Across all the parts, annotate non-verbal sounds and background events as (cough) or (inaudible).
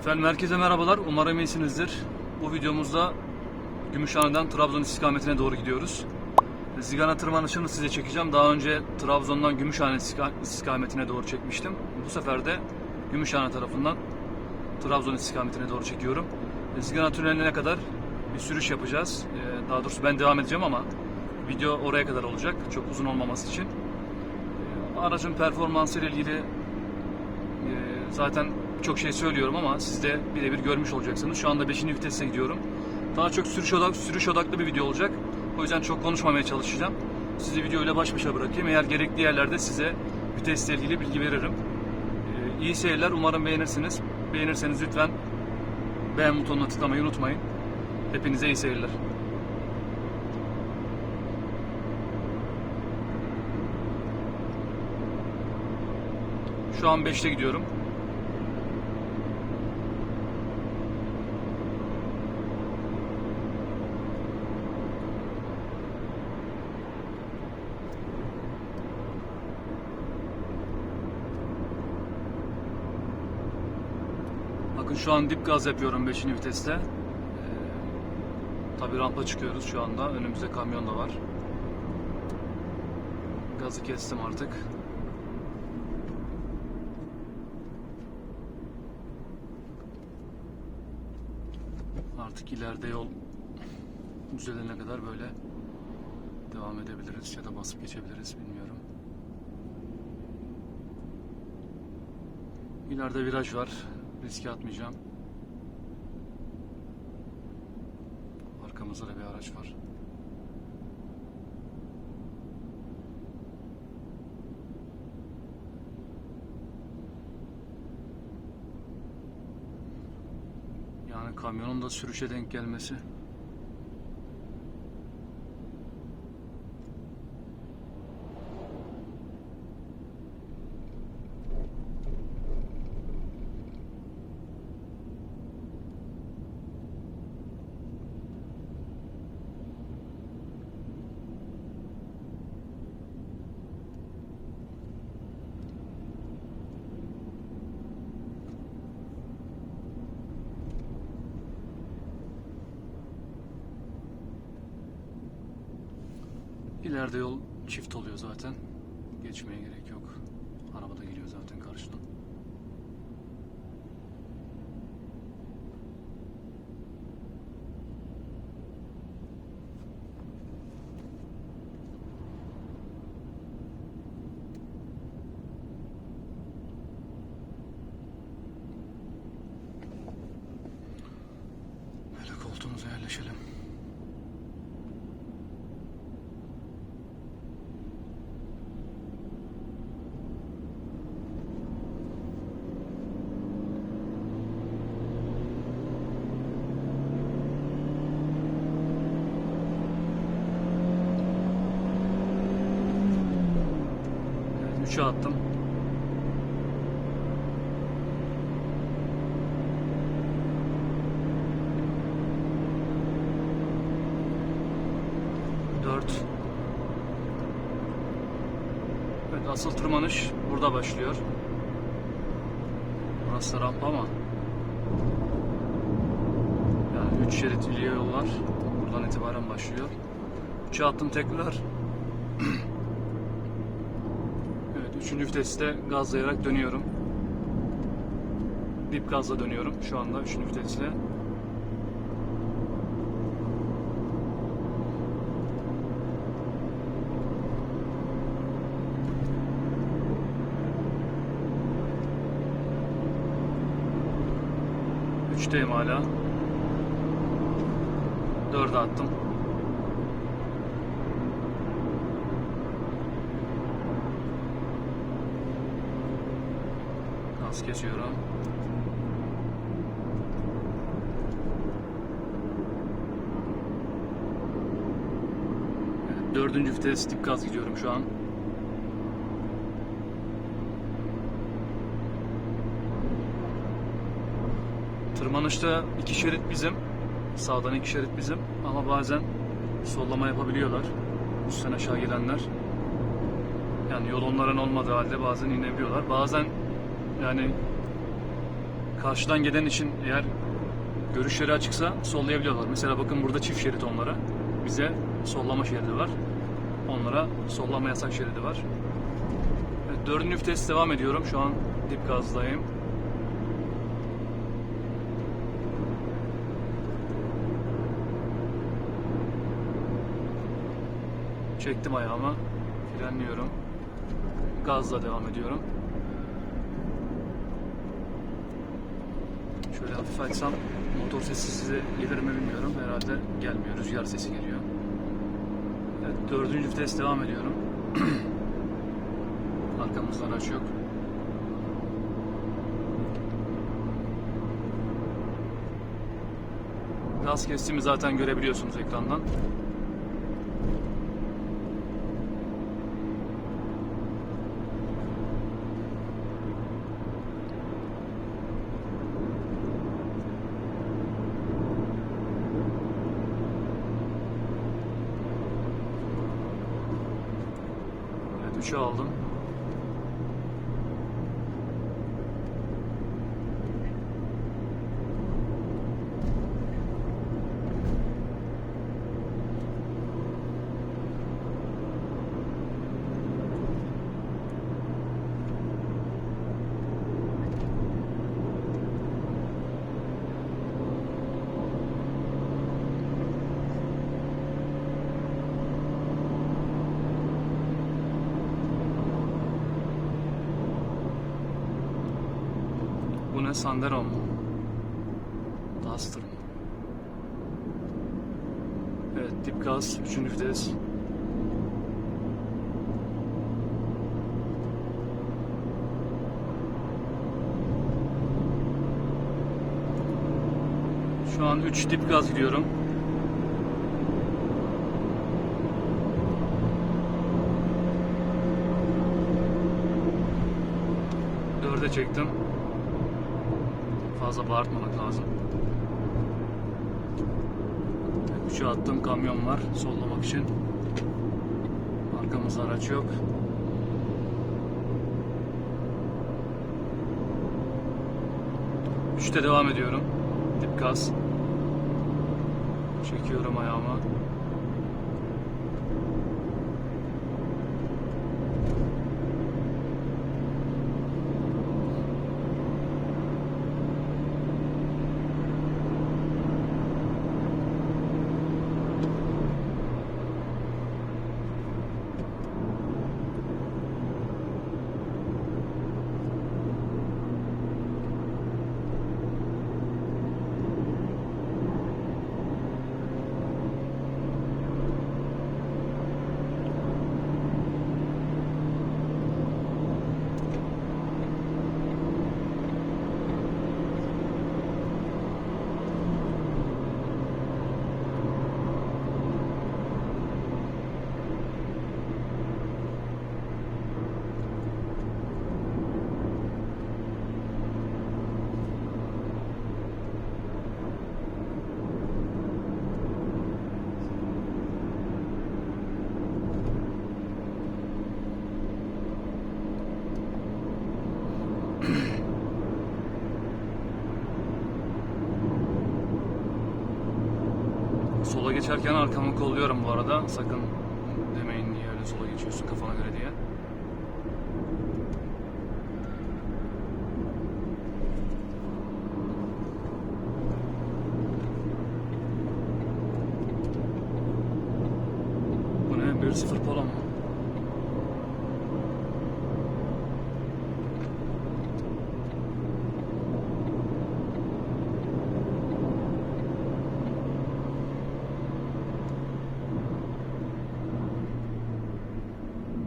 Efendim herkese merhabalar. Umarım iyisinizdir. Bu videomuzda Gümüşhane'den Trabzon istikametine doğru gidiyoruz. Zigana tırmanışını size çekeceğim. Daha önce Trabzon'dan Gümüşhane istika- istikametine doğru çekmiştim. Bu sefer de Gümüşhane tarafından Trabzon istikametine doğru çekiyorum. Zigana tüneline kadar bir sürüş yapacağız. Ee, Daha doğrusu ben devam edeceğim ama video oraya kadar olacak. Çok uzun olmaması için. Ee, Aracın performansı ile ilgili e, zaten çok şey söylüyorum ama siz de birebir görmüş olacaksınız. Şu anda 5. vitese gidiyorum. Daha çok sürüş, odak, sürüş odaklı bir video olacak. O yüzden çok konuşmamaya çalışacağım. Sizi videoyla baş başa bırakayım. Eğer gerekli yerlerde size vitesle ilgili bilgi veririm. Ee, iyi seyirler. Umarım beğenirsiniz. Beğenirseniz lütfen beğen butonuna tıklamayı unutmayın. Hepinize iyi seyirler. Şu an 5'te gidiyorum. Şu an dip gaz yapıyorum 5. viteste. Ee, tabii rampa çıkıyoruz şu anda. Önümüzde kamyon da var. Gazı kestim artık. Artık ileride yol düzelene kadar böyle devam edebiliriz ya da basıp geçebiliriz bilmiyorum. İleride viraj var. Riske atmayacağım. Arkamızda da bir araç var. Yani kamyonun da sürüşe denk gelmesi. İleride yol çift oluyor zaten. Geçmeye gerek yok. Araba da geliyor zaten karşıdan. Böyle koltuğumuza yerleşelim. Üçe attım. Dört. Evet, asıl tırmanış burada başlıyor. Burası da rampa ama yani üç şeritli yollar buradan itibaren başlıyor. Üçe attım tekrar. (clears throat) Üçüncü viteste gazlayarak dönüyorum. Dip gazla dönüyorum şu anda üçüncü vitesle. Üçteyim hala. Dörde attım. Gaz kesiyorum. Dördüncü vites dip gaz gidiyorum şu an. Tırmanışta iki şerit bizim. Sağdan iki şerit bizim. Ama bazen sollama yapabiliyorlar. Üstten aşağı gelenler. Yani yol onların olmadığı halde bazen inebiliyorlar. Bazen yani karşıdan gelen için eğer görüşleri açıksa sollayabiliyorlar. Mesela bakın burada çift şerit onlara. Bize sollama şeridi var. Onlara sollama yasak şeridi var. Evet, dördüncü vites devam ediyorum. Şu an dip gazdayım. Çektim ayağımı. Frenliyorum. Gazla devam ediyorum. Şöyle hafif açsam motor sesi size gelir mi bilmiyorum. Herhalde gelmiyor. Rüzgar sesi geliyor. Evet, dördüncü vites devam ediyorum. (clears throat) Arkamızda araç yok. Gaz kestiğimi zaten görebiliyorsunuz ekrandan. Evet 3'ü aldım. Bu ne? Sandero mu? Duster? Evet dip gaz. Üçüncü vites. Şu an 3 dip gaz gidiyorum. Dörde çektim. Fazla bağırtmamak lazım. Üçe attım kamyon var sollamak için. Arkamızda araç yok. Üçte devam ediyorum. Dip gaz. Çekiyorum ayağıma. Sola geçerken arkamı kolluyorum bu arada. Sakın demeyin niye öyle sola geçiyorsun kafana göre diye. Bu ne? 1-0 polo mu?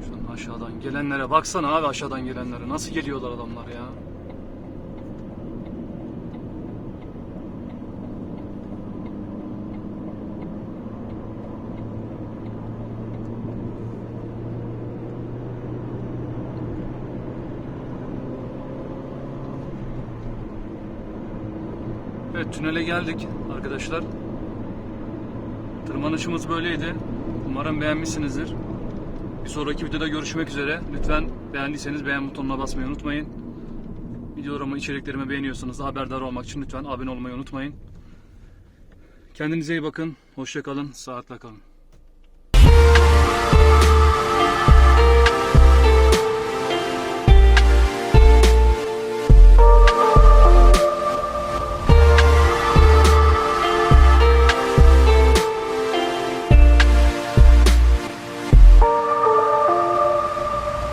Şuradan aşağıdan gelenlere baksana abi aşağıdan gelenlere. Nasıl geliyorlar adamlar ya? Evet tünele geldik arkadaşlar. Tırmanışımız böyleydi. Umarım beğenmişsinizdir. Bir sonraki videoda görüşmek üzere. Lütfen beğendiyseniz beğen butonuna basmayı unutmayın. Videolarımı, içeriklerimi beğeniyorsanız da haberdar olmak için lütfen abone olmayı unutmayın. Kendinize iyi bakın. Hoşça kalın. Sağlıkla kalın.